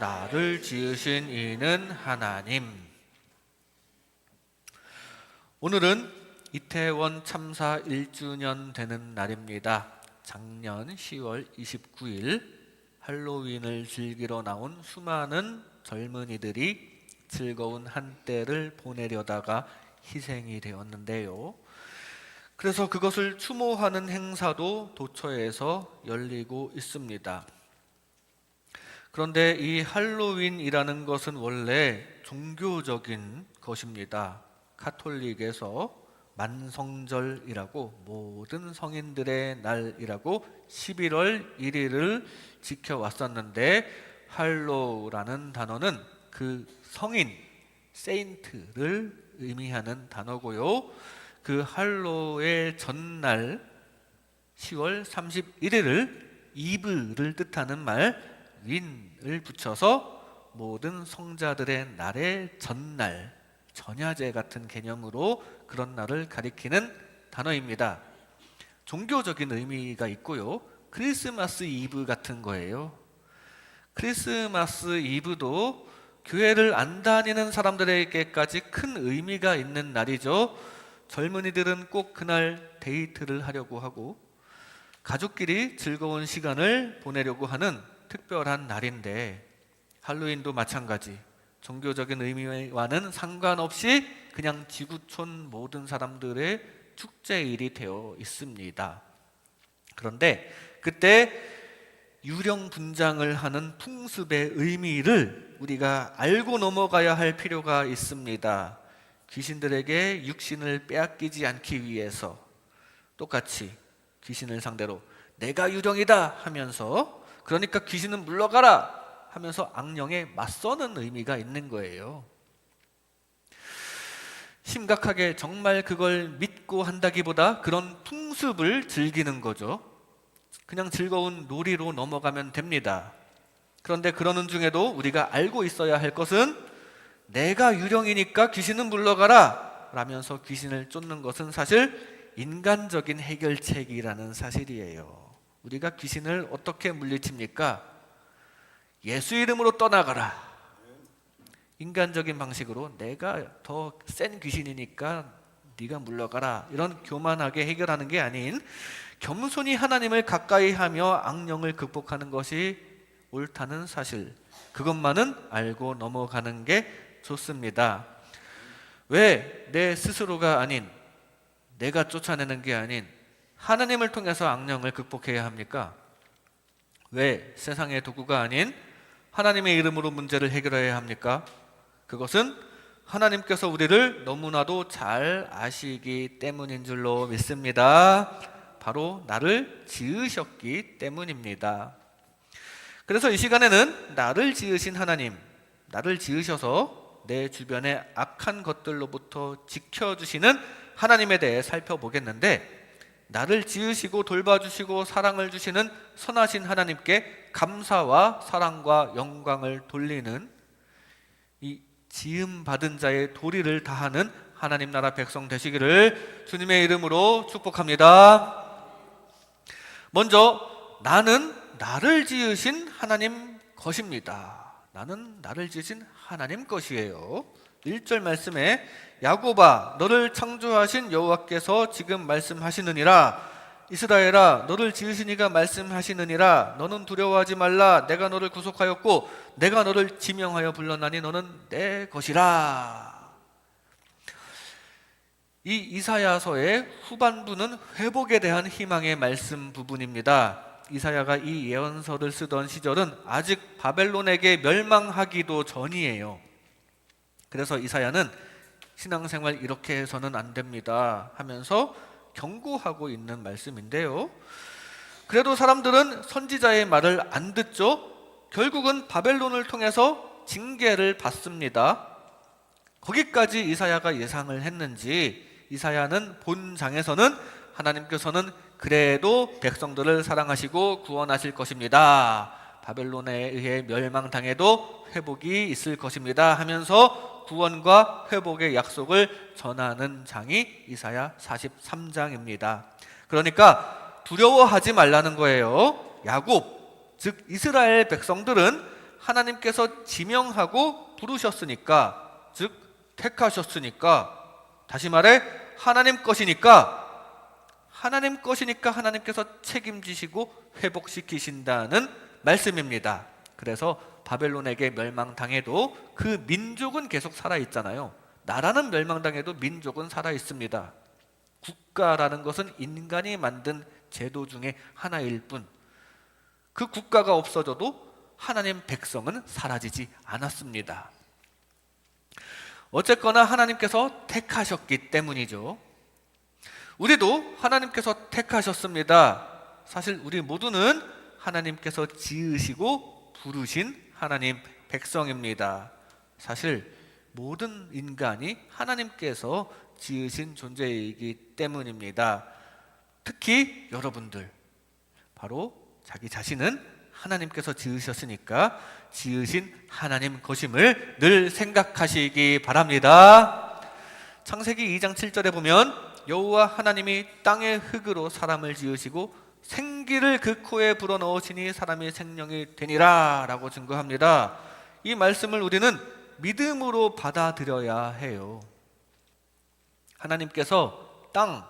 나를 지으신 이는 하나님. 오늘은 이태원 참사 1주년 되는 날입니다. 작년 10월 29일 할로윈을 즐기러 나온 수많은 젊은이들이 즐거운 한때를 보내려다가 희생이 되었는데요. 그래서 그것을 추모하는 행사도 도처에서 열리고 있습니다. 그런데 이 할로윈이라는 것은 원래 종교적인 것입니다. 카톨릭에서 만성절이라고 모든 성인들의 날이라고 11월 1일을 지켜왔었는데 할로라는 단어는 그 성인 세인트를 의미하는 단어고요. 그 할로의 전날 10월 31일을 이브를 뜻하는 말 윈을 붙여서 모든 성자들의 날의 전날 전야제 같은 개념으로 그런 날을 가리키는 단어입니다. 종교적인 의미가 있고요. 크리스마스 이브 같은 거예요. 크리스마스 이브도 교회를 안 다니는 사람들에게까지 큰 의미가 있는 날이죠. 젊은이들은 꼭 그날 데이트를 하려고 하고 가족끼리 즐거운 시간을 보내려고 하는 특별한 날인데 할로윈도 마찬가지 종교적인 의미와는 상관없이 그냥 지구촌 모든 사람들의 축제일이 되어 있습니다. 그런데 그때 유령 분장을 하는 풍습의 의미를 우리가 알고 넘어가야 할 필요가 있습니다. 귀신들에게 육신을 빼앗기지 않기 위해서 똑같이 귀신을 상대로 내가 유령이다 하면서 그러니까 귀신은 물러가라 하면서 악령에 맞서는 의미가 있는 거예요. 심각하게 정말 그걸 믿고 한다기보다 그런 풍습을 즐기는 거죠. 그냥 즐거운 놀이로 넘어가면 됩니다. 그런데 그러는 중에도 우리가 알고 있어야 할 것은 내가 유령이니까 귀신은 물러가라 라면서 귀신을 쫓는 것은 사실 인간적인 해결책이라는 사실이에요. 우리가 귀신을 어떻게 물리칩니까? 예수 이름으로 떠나가라. 인간적인 방식으로 내가 더 센 귀신이니까 네가 물러가라. 이런 교만하게 해결하는 게 아닌 겸손히 하나님을 가까이 하며 악령을 극복하는 것이 옳다는 사실. 그것만은 알고 넘어가는 게 좋습니다. 왜 내 스스로가 아닌 내가 쫓아내는 게 아닌 하나님을 통해서 악령을 극복해야 합니까? 왜 세상의 도구가 아닌 하나님의 이름으로 문제를 해결해야 합니까? 그것은 하나님께서 우리를 너무나도 잘 아시기 때문인 줄로 믿습니다. 바로 나를 지으셨기 때문입니다. 그래서 이 시간에는 나를 지으신 하나님, 나를 지으셔서 내 주변의 악한 것들로부터 지켜주시는 하나님에 대해 살펴보겠는데, 나를 지으시고 돌봐주시고 사랑을 주시는 선하신 하나님께 감사와 사랑과 영광을 돌리는 이 지음 받은 자의 도리를 다하는 하나님 나라 백성 되시기를 주님의 이름으로 축복합니다. 먼저 나는 나를 지으신 하나님 것입니다. 나는 나를 지으신 하나님 것이에요. 1절 말씀에 야곱아 너를 창조하신 여호와께서 지금 말씀하시느니라 이스라엘아 너를 지으신 이가 말씀하시느니라 너는 두려워하지 말라 내가 너를 구속하였고 내가 너를 지명하여 불러나니 너는 내 것이라 이 이사야서의 후반부는 회복에 대한 희망의 말씀 부분입니다. 이사야가 이 예언서를 쓰던 시절은 아직 바벨론에게 멸망하기도 전이에요. 그래서 이사야는 신앙생활 이렇게 해서는 안 됩니다 하면서 경고하고 있는 말씀인데요. 그래도 사람들은 선지자의 말을 안 듣죠. 결국은 바벨론을 통해서 징계를 받습니다. 거기까지 이사야가 예상을 했는지 이사야는 본장에서는 하나님께서는 그래도 백성들을 사랑하시고 구원하실 것입니다. 바벨론에 의해 멸망당해도 회복이 있을 것입니다 하면서 구원과 회복의 약속을 전하는 장이 이사야 43장입니다. 그러니까 두려워하지 말라는 거예요. 야곱 즉 이스라엘 백성들은 하나님께서 지명하고 부르셨으니까, 즉 택하셨으니까, 다시 말해 하나님 것이니까 하나님 것이니까 하나님께서 책임지시고 회복시키신다는 말씀입니다. 그래서 바벨론에게 멸망당해도 그 민족은 계속 살아 있잖아요. 나라는 멸망당해도 민족은 살아 있습니다. 국가라는 것은 인간이 만든 제도 중에 하나일 뿐. 그 국가가 없어져도 하나님 백성은 사라지지 않았습니다. 어쨌거나 하나님께서 택하셨기 때문이죠. 우리도 하나님께서 택하셨습니다. 사실 우리 모두는 하나님께서 지으시고 부르신 하나님 백성입니다. 사실 모든 인간이 하나님께서 지으신 존재이기 때문입니다. 특히 여러분들 바로 자기 자신은 하나님께서 지으셨으니까 지으신 하나님 것임을 늘 생각하시기 바랍니다. 창세기 2장 7절에 보면 여호와 하나님이 땅의 흙으로 사람을 지으시고 생기를 그 코에 불어넣으시니 사람이 생명이 되니라 라고 증거합니다. 이 말씀을 우리는 믿음으로 받아들여야 해요. 하나님께서 땅,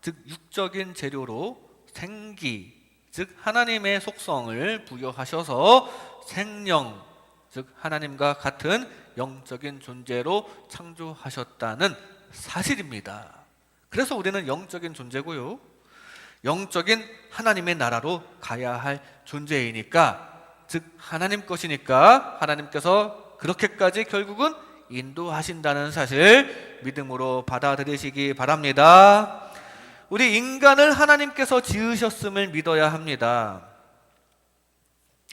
즉 육적인 재료로 생기, 즉 하나님의 속성을 부여하셔서 생명, 즉 하나님과 같은 영적인 존재로 창조하셨다는 사실입니다. 그래서 우리는 영적인 존재고요. 영적인 하나님의 나라로 가야 할 존재이니까 즉 하나님 것이니까 하나님께서 그렇게까지 결국은 인도하신다는 사실 믿음으로 받아들이시기 바랍니다. 우리 인간을 하나님께서 지으셨음을 믿어야 합니다.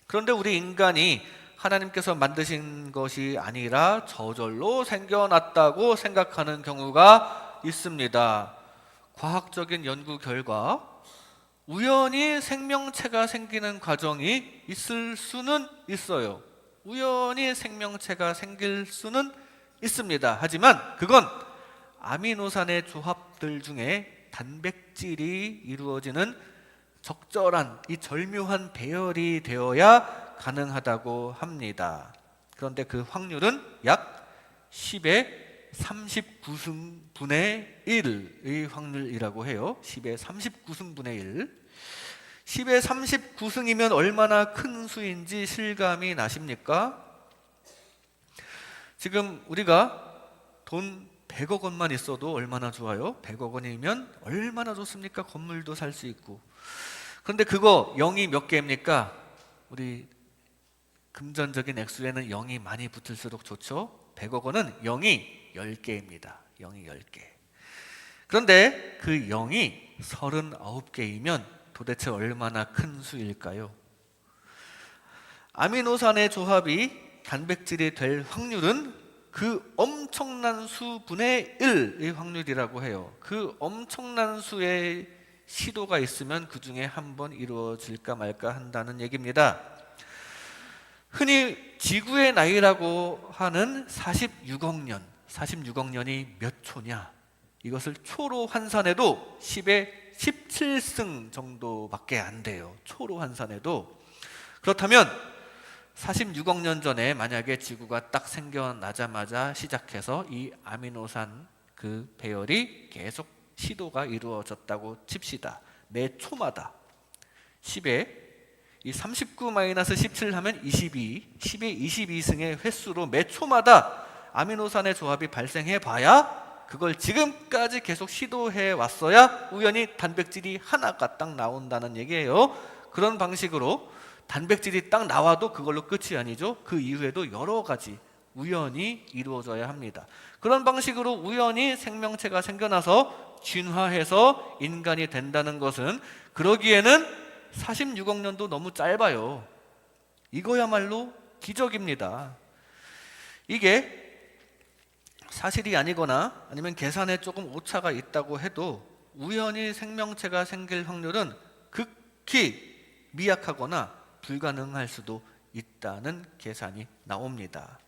그런데 우리 인간이 하나님께서 만드신 것이 아니라 저절로 생겨났다고 생각하는 경우가 있습니다. 과학적인 연구 결과 우연히 생명체가 생기는 과정이 있을 수는 있어요. 우연히 생명체가 생길 수는 있습니다. 하지만 그건 아미노산의 조합들 중에 단백질이 이루어지는 적절한 이 절묘한 배열이 되어야 가능하다고 합니다. 그런데 그 확률은 약 10의 39승분의 1의 확률이라고 해요. 10의 39승분의 1. 10의 39승이면 얼마나 큰 수인지 실감이 나십니까? 지금 우리가 돈 100억 원만 있어도 얼마나 좋아요? 100억 원이면 얼마나 좋습니까? 건물도 살 수 있고. 그런데 그거 0이 몇 개입니까? 우리 금전적인 액수에는 0이 많이 붙을수록 좋죠? 100억 원은 0이 10개입니다. 0이 10개. 그런데 그 0이 39개이면 도대체 얼마나 큰 수일까요? 아미노산의 조합이 단백질이 될 확률은 그 엄청난 수분의 1의 확률이라고 해요. 그 엄청난 수의 시도가 있으면 그 중에 한 번 이루어질까 말까 한다는 얘기입니다. 흔히 지구의 나이라고 하는 46억 년, 46억 년이 몇 초냐? 이것을 초로 환산해도 10의 17승 정도밖에 안 돼요. 초로 환산해도. 그렇다면 46억 년 전에 만약에 지구가 딱 생겨나자마자 시작해서 이 아미노산 그 배열이 계속 시도가 이루어졌다고 칩시다. 매 초마다 10에 이 39-17 하면 22, 10의 22승의 횟수로 매 초마다 아미노산의 조합이 발생해 봐야 그걸 지금까지 계속 시도해 왔어야 우연히 단백질이 하나가 딱 나온다는 얘기예요. 그런 방식으로 단백질이 딱 나와도 그걸로 끝이 아니죠. 그 이후에도 여러 가지 우연히 이루어져야 합니다. 그런 방식으로 우연히 생명체가 생겨나서 진화해서 인간이 된다는 것은 그러기에는 46억 년도 너무 짧아요. 이거야말로 기적입니다. 이게 사실이 아니거나 아니면 계산에 조금 오차가 있다고 해도 우연히 생명체가 생길 확률은 극히 미약하거나 불가능할 수도 있다는 계산이 나옵니다.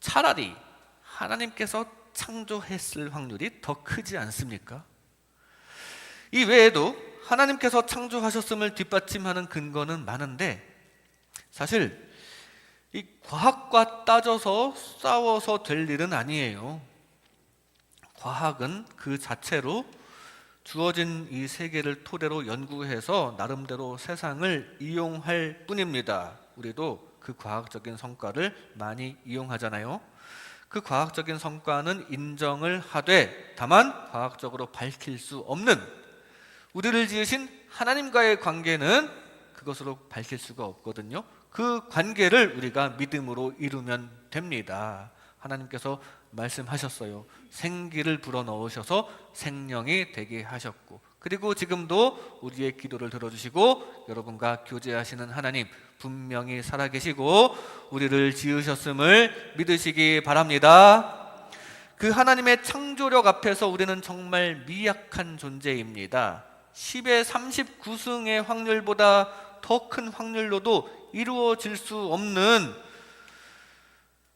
차라리 하나님께서 창조했을 확률이 더 크지 않습니까? 이 외에도 하나님께서 창조하셨음을 뒷받침하는 근거는 많은데 사실 이 과학과 따져서 싸워서 될 일은 아니에요. 과학은 그 자체로 주어진 이 세계를 토대로 연구해서 나름대로 세상을 이용할 뿐입니다. 우리도 그 과학적인 성과를 많이 이용하잖아요. 그 과학적인 성과는 인정을 하되 다만 과학적으로 밝힐 수 없는 우리를 지으신 하나님과의 관계는 그것으로 밝힐 수가 없거든요. 그 관계를 우리가 믿음으로 이루면 됩니다. 하나님께서 말씀하셨어요. 생기를 불어 넣으셔서 생명이 되게 하셨고 그리고 지금도 우리의 기도를 들어주시고 여러분과 교제하시는 하나님 분명히 살아계시고 우리를 지으셨음을 믿으시기 바랍니다. 그 하나님의 창조력 앞에서 우리는 정말 미약한 존재입니다. 10의 39승의 확률보다 더 큰 확률로도 이루어질 수 없는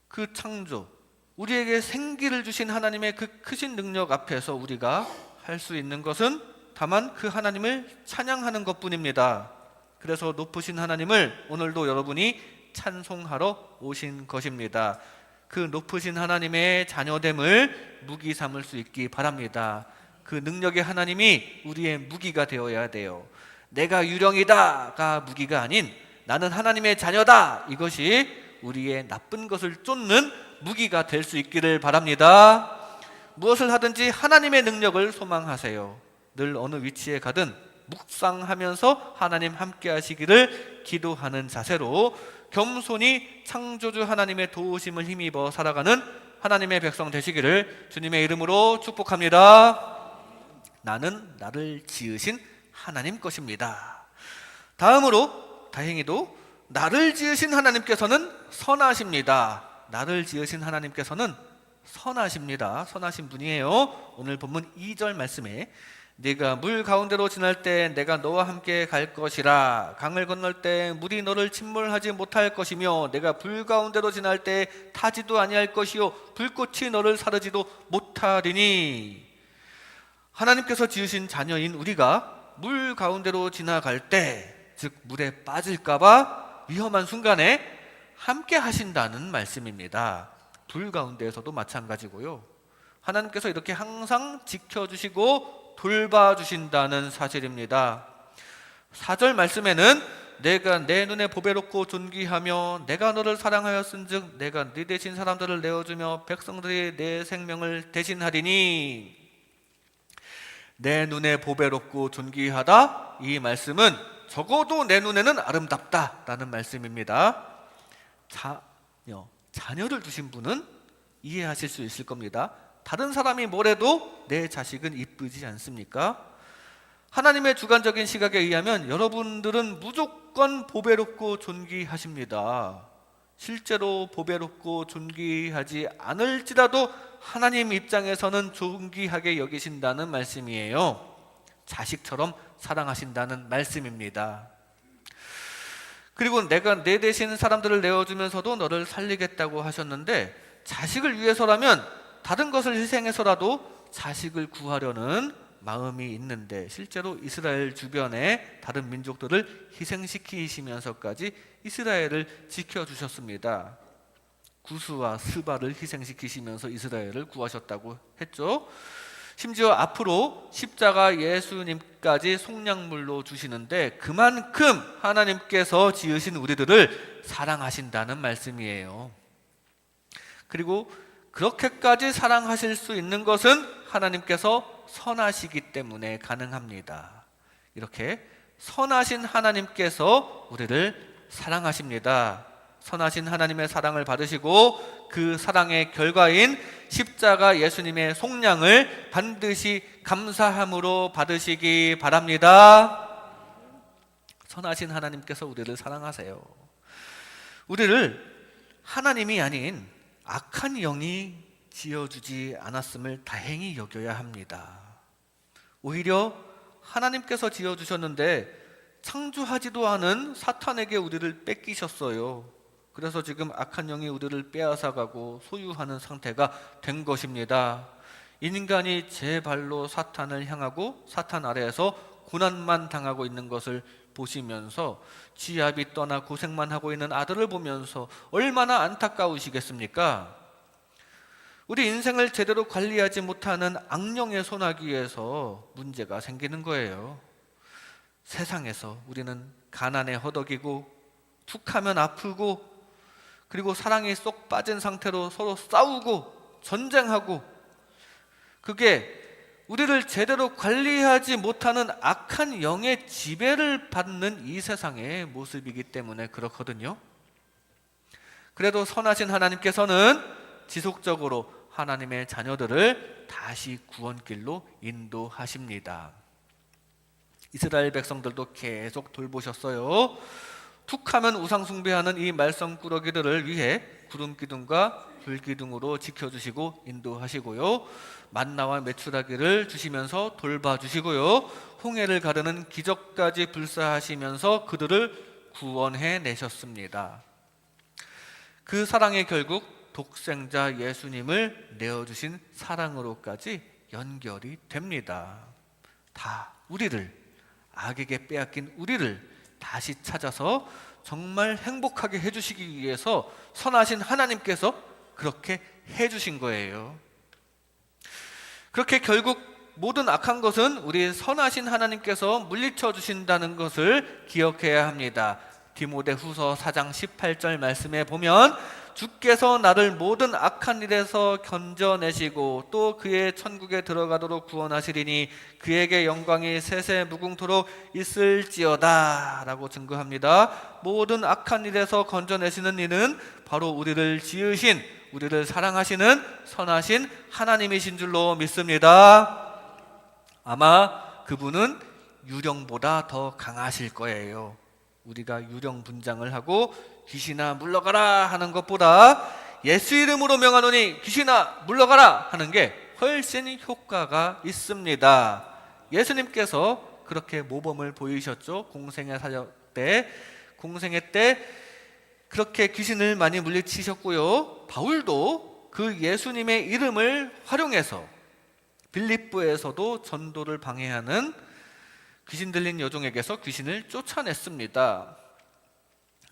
그 창조, 우리에게 생기를 주신 하나님의 그 크신 능력 앞에서 우리가 할 수 있는 것은 다만 그 하나님을 찬양하는 것 뿐입니다. 그래서 높으신 하나님을 오늘도 여러분이 찬송하러 오신 것입니다. 그 높으신 하나님의 자녀됨을 무기 삼을 수 있기 바랍니다. 그 능력의 하나님이 우리의 무기가 되어야 돼요. 내가 유령이다가 무기가 아닌 나는 하나님의 자녀다. 이것이 우리의 나쁜 것을 쫓는 무기가 될 수 있기를 바랍니다. 무엇을 하든지 하나님의 능력을 소망하세요. 늘 어느 위치에 가든 묵상하면서 하나님 함께 하시기를 기도하는 자세로 겸손히 창조주 하나님의 도우심을 힘입어 살아가는 하나님의 백성 되시기를 주님의 이름으로 축복합니다. 나는 나를 지으신 하나님 것입니다. 다음으로 다행히도 나를 지으신 하나님께서는 선하십니다. 나를 지으신 하나님께서는 선하십니다. 선하신 분이에요. 오늘 본문 2절 말씀에 네가 물 가운데로 지날 때 내가 너와 함께 갈 것이라 강을 건널 때 물이 너를 침몰하지 못할 것이며 내가 불 가운데로 지날 때 타지도 아니할 것이요 불꽃이 너를 사르지도 못하리니 하나님께서 지으신 자녀인 우리가 물 가운데로 지나갈 때 즉 물에 빠질까봐 위험한 순간에 함께 하신다는 말씀입니다. 불 가운데에서도 마찬가지고요. 하나님께서 이렇게 항상 지켜주시고 돌봐주신다는 사실입니다. 4절 말씀에는 내가 내 눈에 보배롭고 존귀하며 내가 너를 사랑하였은즉 내가 네 대신 사람들을 내어주며 백성들이 내 생명을 대신하리니 내 눈에 보배롭고 존귀하다 이 말씀은 적어도 내 눈에는 아름답다라는 말씀입니다. 자녀, 자녀를 두신 분은 이해하실 수 있을 겁니다. 다른 사람이 뭐래도 내 자식은 이쁘지 않습니까? 하나님의 주관적인 시각에 의하면 여러분들은 무조건 보배롭고 존귀하십니다. 실제로 보배롭고 존귀하지 않을지라도 하나님 입장에서는 존귀하게 여기신다는 말씀이에요. 자식처럼 사랑하신다는 말씀입니다. 그리고 내가 내 대신 사람들을 내어주면서도 너를 살리겠다고 하셨는데 자식을 위해서라면 다른 것을 희생해서라도 자식을 구하려는 마음이 있는데 실제로 이스라엘 주변에 다른 민족들을 희생시키시면서까지 이스라엘을 지켜주셨습니다. 구스와 스바를 희생시키시면서 이스라엘을 구하셨다고 했죠. 심지어 앞으로 십자가 예수님까지 속량물로 주시는데 그만큼 하나님께서 지으신 우리들을 사랑하신다는 말씀이에요. 그리고 그렇게까지 사랑하실 수 있는 것은 하나님께서 선하시기 때문에 가능합니다. 이렇게 선하신 하나님께서 우리를 사랑하십니다. 선하신 하나님의 사랑을 받으시고 그 사랑의 결과인 십자가 예수님의 속량을 반드시 감사함으로 받으시기 바랍니다. 선하신 하나님께서 우리를 사랑하세요. 우리를 하나님이 아닌 악한 영이 지어주지 않았음을 다행히 여겨야 합니다. 오히려 하나님께서 지어주셨는데 창조하지도 않은 사탄에게 우리를 뺏기셨어요. 그래서 지금 악한 영이 우리를 빼앗아가고 소유하는 상태가 된 것입니다. 인간이 제 발로 사탄을 향하고 사탄 아래에서 고난만 당하고 있는 것을 보시면서 지압이 떠나 고생만 하고 있는 아들을 보면서 얼마나 안타까우시겠습니까? 우리 인생을 제대로 관리하지 못하는 악령의 손아귀에서 문제가 생기는 거예요. 세상에서 우리는 가난에 허덕이고 툭하면 아프고 그리고 사랑이 쏙 빠진 상태로 서로 싸우고 전쟁하고 그게 우리를 제대로 관리하지 못하는 악한 영의 지배를 받는 이 세상의 모습이기 때문에 그렇거든요. 그래도 선하신 하나님께서는 지속적으로 하나님의 자녀들을 다시 구원길로 인도하십니다. 이스라엘 백성들도 계속 돌보셨어요. 툭하면 우상 숭배하는 이 말썽꾸러기들을 위해 구름 기둥과 불 기둥으로 지켜주시고 인도하시고요. 만나와 메추라기를 주시면서 돌봐주시고요. 홍해를 가르는 기적까지 불사하시면서 그들을 구원해 내셨습니다. 그 사랑의 결국 독생자 예수님을 내어주신 사랑으로까지 연결이 됩니다. 다 우리를 악에게 빼앗긴 우리를 다시 찾아서 정말 행복하게 해주시기 위해서 선하신 하나님께서 그렇게 해주신 거예요. 그렇게 결국 모든 악한 것은 우리 선하신 하나님께서 물리쳐 주신다는 것을 기억해야 합니다. 디모데 후서 4장 18절 말씀에 보면 주께서 나를 모든 악한 일에서 건져내시고 또 그의 천국에 들어가도록 구원하시리니 그에게 영광이 세세 무궁토록 있을지어다 라고 증거합니다. 모든 악한 일에서 건져내시는 이는 바로 우리를 지으신 우리를 사랑하시는 선하신 하나님이신 줄로 믿습니다. 아마 그분은 유령보다 더 강하실 거예요. 우리가 유령 분장을 하고 귀신아 물러가라 하는 것보다 예수 이름으로 명하노니 귀신아 물러가라 하는 게 훨씬 효과가 있습니다. 예수님께서 그렇게 모범을 보이셨죠. 공생의 사역 때, 공생의 때 그렇게 귀신을 많이 물리치셨고요. 바울도 그 예수님의 이름을 활용해서 빌립보에서도 전도를 방해하는 귀신 들린 여종에게서 귀신을 쫓아냈습니다.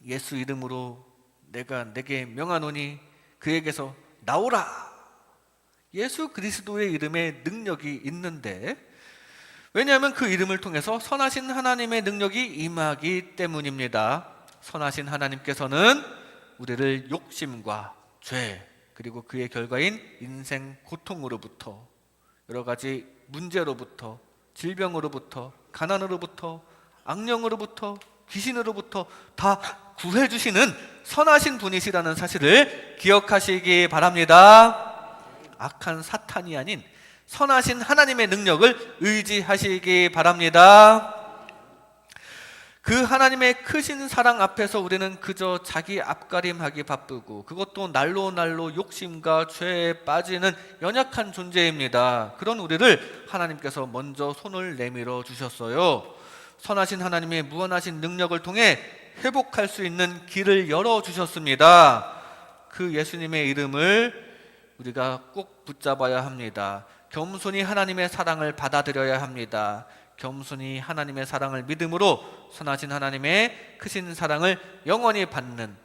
예수 이름으로 내가 내게 명하노니 그에게서 나오라. 예수 그리스도의 이름에 능력이 있는데 왜냐하면 그 이름을 통해서 선하신 하나님의 능력이 임하기 때문입니다. 선하신 하나님께서는 우리를 욕심과 죄 그리고 그의 결과인 인생 고통으로부터 여러 가지 문제로부터 질병으로부터 가난으로부터 악령으로부터 귀신으로부터 다 구해 주시는 선하신 분이시라는 사실을 기억하시기 바랍니다. 악한 사탄이 아닌 선하신 하나님의 능력을 의지하시기 바랍니다. 그 하나님의 크신 사랑 앞에서 우리는 그저 자기 앞가림하기 바쁘고 그것도 날로 날로 욕심과 죄에 빠지는 연약한 존재입니다. 그런 우리를 하나님께서 먼저 손을 내밀어 주셨어요. 선하신 하나님의 무한하신 능력을 통해 회복할 수 있는 길을 열어 주셨습니다. 그 예수님의 이름을 우리가 꼭 붙잡아야 합니다. 겸손히 하나님의 사랑을 받아들여야 합니다. 겸손히 하나님의 사랑을 믿음으로 선하신 하나님의 크신 사랑을 영원히 받는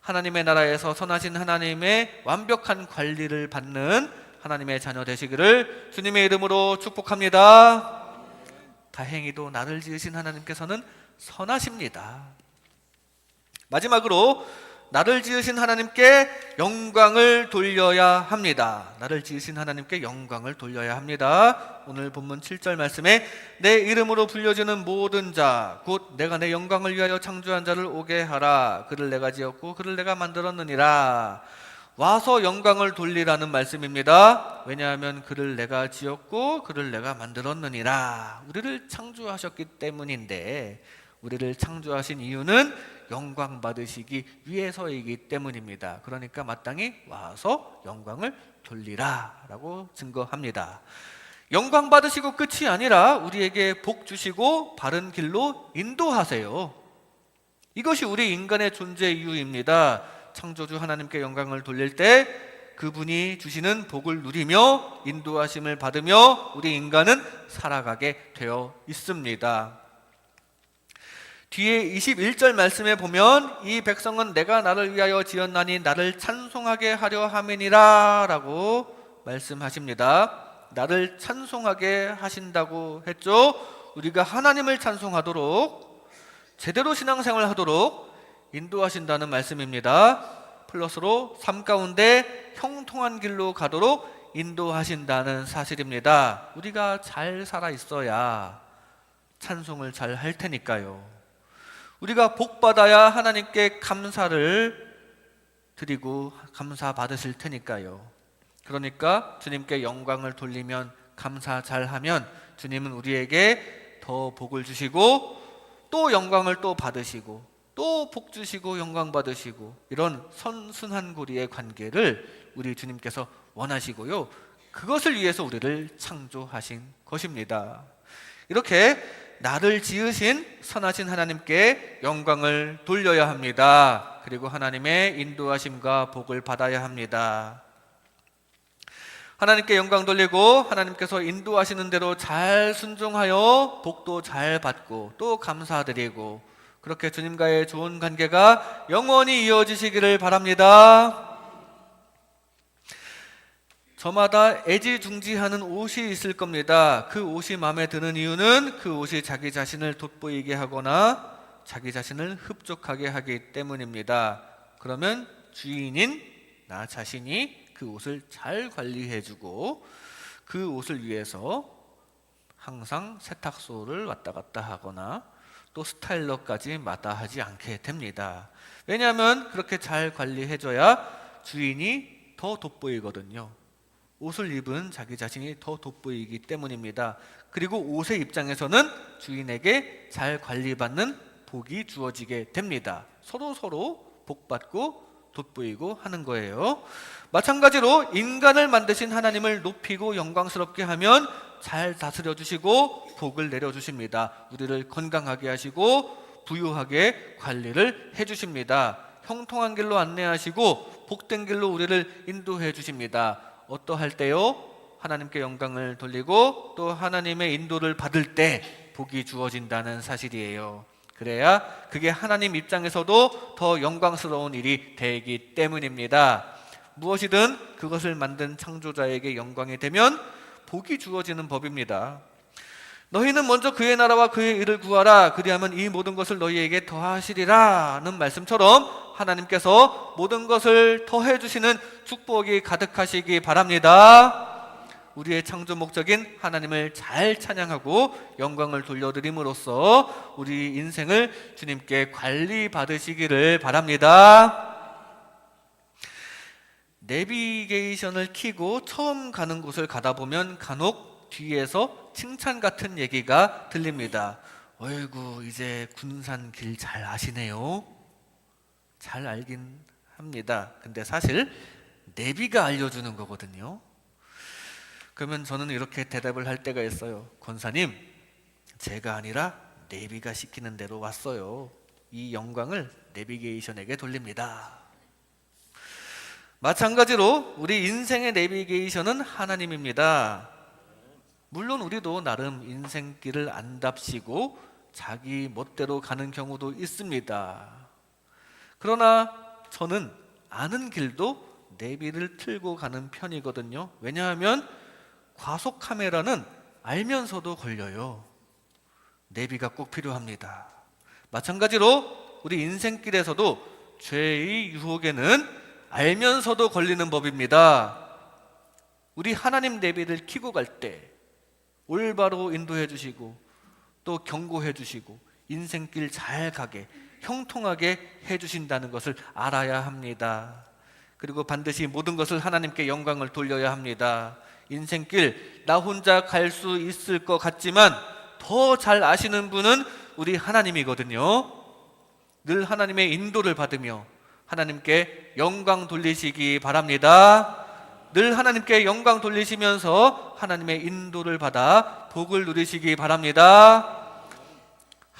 하나님의 나라에서 선하신 하나님의 완벽한 관리를 받는 하나님의 자녀 되시기를 주님의 이름으로 축복합니다. 다행히도 나를 지으신 하나님께서는 선하십니다. 마지막으로 나를 지으신 하나님께 영광을 돌려야 합니다. 나를 지으신 하나님께 영광을 돌려야 합니다. 오늘 본문 7절 말씀에 내 이름으로 불려지는 모든 자, 곧 내가 내 영광을 위하여 창조한 자를 오게 하라. 그를 내가 지었고 그를 내가 만들었느니라. 와서 영광을 돌리라는 말씀입니다. 왜냐하면 그를 내가 지었고 그를 내가 만들었느니라. 우리를 창조하셨기 때문인데 우리를 창조하신 이유는 영광 받으시기 위해서이기 때문입니다. 그러니까 마땅히 와서 영광을 돌리라라고 증거합니다. 영광 받으시고 끝이 아니라 우리에게 복 주시고 바른 길로 인도하세요. 이것이 우리 인간의 존재 이유입니다. 창조주 하나님께 영광을 돌릴 때 그분이 주시는 복을 누리며 인도하심을 받으며 우리 인간은 살아가게 되어 있습니다. 뒤에 21절 말씀에 보면 이 백성은 내가 나를 위하여 지었나니 나를 찬송하게 하려 함이니라 라고 말씀하십니다. 나를 찬송하게 하신다고 했죠. 우리가 하나님을 찬송하도록 제대로 신앙생활 하도록 인도하신다는 말씀입니다. 플러스로 삶 가운데 형통한 길로 가도록 인도하신다는 사실입니다. 우리가 잘 살아 있어야 찬송을 잘 할 테니까요. 우리가 복 받아야 하나님께 감사를 드리고 감사 받으실 테니까요. 그러니까 주님께 영광을 돌리면 감사 잘하면 주님은 우리에게 더 복을 주시고 또 영광을 또 받으시고 또 복 주시고 영광 받으시고 이런 선순한 고리의 관계를 우리 주님께서 원하시고요. 그것을 위해서 우리를 창조하신 것입니다. 이렇게 나를 지으신 선하신 하나님께 영광을 돌려야 합니다. 그리고 하나님의 인도하심과 복을 받아야 합니다. 하나님께 영광 돌리고 하나님께서 인도하시는 대로 잘 순종하여 복도 잘 받고 또 감사드리고 그렇게 주님과의 좋은 관계가 영원히 이어지시기를 바랍니다. 저마다 애지중지하는 옷이 있을 겁니다. 그 옷이 마음에 드는 이유는 그 옷이 자기 자신을 돋보이게 하거나 자기 자신을 흡족하게 하기 때문입니다. 그러면 주인인 나 자신이 그 옷을 잘 관리해주고 그 옷을 위해서 항상 세탁소를 왔다 갔다 하거나 또 스타일러까지 마다하지 않게 됩니다. 왜냐하면 그렇게 잘 관리해줘야 주인이 더 돋보이거든요. 옷을 입은 자기 자신이 더 돋보이기 때문입니다. 그리고 옷의 입장에서는 주인에게 잘 관리받는 복이 주어지게 됩니다. 서로 서로 복 받고 돋보이고 하는 거예요. 마찬가지로 인간을 만드신 하나님을 높이고 영광스럽게 하면 잘 다스려 주시고 복을 내려 주십니다. 우리를 건강하게 하시고 부유하게 관리를 해 주십니다. 형통한 길로 안내하시고 복된 길로 우리를 인도해 주십니다. 어떠할 때요? 하나님께 영광을 돌리고 또 하나님의 인도를 받을 때 복이 주어진다는 사실이에요. 그래야 그게 하나님 입장에서도 더 영광스러운 일이 되기 때문입니다. 무엇이든 그것을 만든 창조자에게 영광이 되면 복이 주어지는 법입니다. 너희는 먼저 그의 나라와 그의 일을 구하라. 그리하면 이 모든 것을 너희에게 더하시리라는 말씀처럼 하나님께서 모든 것을 더해 주시는 축복이 가득하시기 바랍니다. 우리의 창조 목적인 하나님을 잘 찬양하고 영광을 돌려드림으로써 우리 인생을 주님께 관리 받으시기를 바랍니다. 내비게이션을 키고 처음 가는 곳을 가다 보면 간혹 뒤에서 칭찬 같은 얘기가 들립니다. 어이구 이제 군산 길 잘 아시네요. 잘 알긴 합니다. 근데 사실 내비가 알려주는 거거든요. 그러면 저는 이렇게 대답을 할 때가 있어요. 권사님, 제가 아니라 내비가 시키는 대로 왔어요. 이 영광을 내비게이션에게 돌립니다. 마찬가지로 우리 인생의 내비게이션은 하나님입니다. 물론 우리도 나름 인생길을 안답시고 자기 멋대로 가는 경우도 있습니다. 그러나 저는 아는 길도 내비를 틀고 가는 편이거든요. 왜냐하면 과속 카메라는 알면서도 걸려요. 내비가 꼭 필요합니다. 마찬가지로 우리 인생길에서도 죄의 유혹에는 알면서도 걸리는 법입니다. 우리 하나님 내비를 키고 갈 때 올바로 인도해 주시고 또 경고해 주시고 인생길 잘 가게 형통하게 해 주신다는 것을 알아야 합니다. 그리고 반드시 모든 것을 하나님께 영광을 돌려야 합니다. 인생길 나 혼자 갈 수 있을 것 같지만 더 잘 아시는 분은 우리 하나님이거든요. 늘 하나님의 인도를 받으며 하나님께 영광 돌리시기 바랍니다. 늘 하나님께 영광 돌리시면서 하나님의 인도를 받아 복을 누리시기 바랍니다.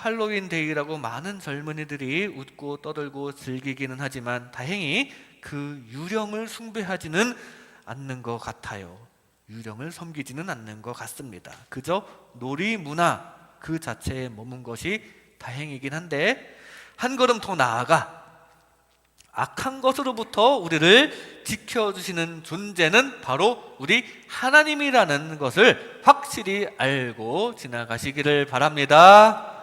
할로윈 데이라고 많은 젊은이들이 웃고 떠들고 즐기기는 하지만 다행히 그 유령을 숭배하지는 않는 것 같아요. 유령을 섬기지는 않는 것 같습니다. 그저 놀이 문화 그 자체에 머문 것이 다행이긴 한데 한 걸음 더 나아가 악한 것으로부터 우리를 지켜주시는 존재는 바로 우리 하나님이라는 것을 확실히 알고 지나가시기를 바랍니다.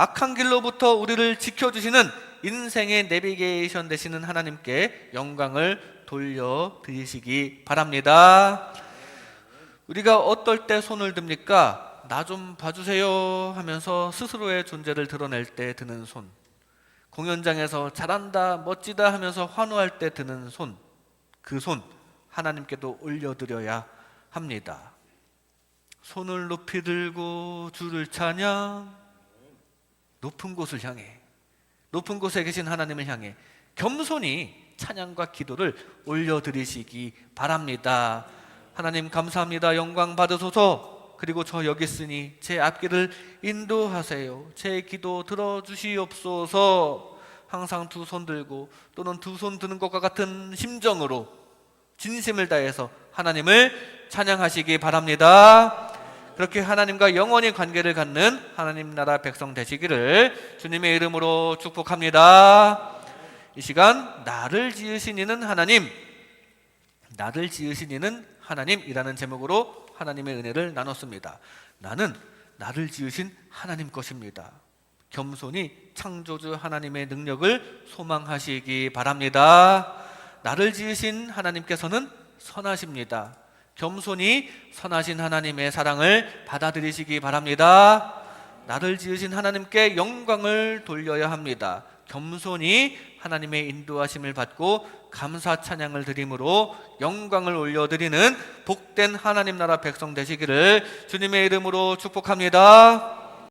악한 길로부터 우리를 지켜주시는 인생의 내비게이션 되시는 하나님께 영광을 돌려드리시기 바랍니다. 우리가 어떨 때 손을 듭니까? 나 좀 봐주세요 하면서 스스로의 존재를 드러낼 때 드는 손. 공연장에서 잘한다, 멋지다 하면서 환호할 때 드는 손. 그 손 하나님께도 올려드려야 합니다. 손을 높이 들고 주를 찬양. 높은 곳을 향해 높은 곳에 계신 하나님을 향해 겸손히 찬양과 기도를 올려드리시기 바랍니다. 하나님 감사합니다. 영광 받으소서. 그리고 저 여기 있으니 제 앞길을 인도하세요. 제 기도 들어주시옵소서. 항상 두 손 들고 또는 두 손 드는 것과 같은 심정으로 진심을 다해서 하나님을 찬양하시기 바랍니다. 그렇게 하나님과 영원히 관계를 갖는 하나님 나라 백성 되시기를 주님의 이름으로 축복합니다. 이 시간 나를 지으신 이는 하나님, 나를 지으신 이는 하나님이라는 제목으로 하나님의 은혜를 나눴습니다. 나는 나를 지으신 하나님 것입니다. 겸손히 창조주 하나님의 능력을 소망하시기 바랍니다. 나를 지으신 하나님께서는 선하십니다. 겸손히 선하신 하나님의 사랑을 받아들이시기 바랍니다. 나를 지으신 하나님께 영광을 돌려야 합니다. 겸손히 하나님의 인도하심을 받고 감사 찬양을 드림으로 영광을 올려드리는 복된 하나님 나라 백성 되시기를 주님의 이름으로 축복합니다.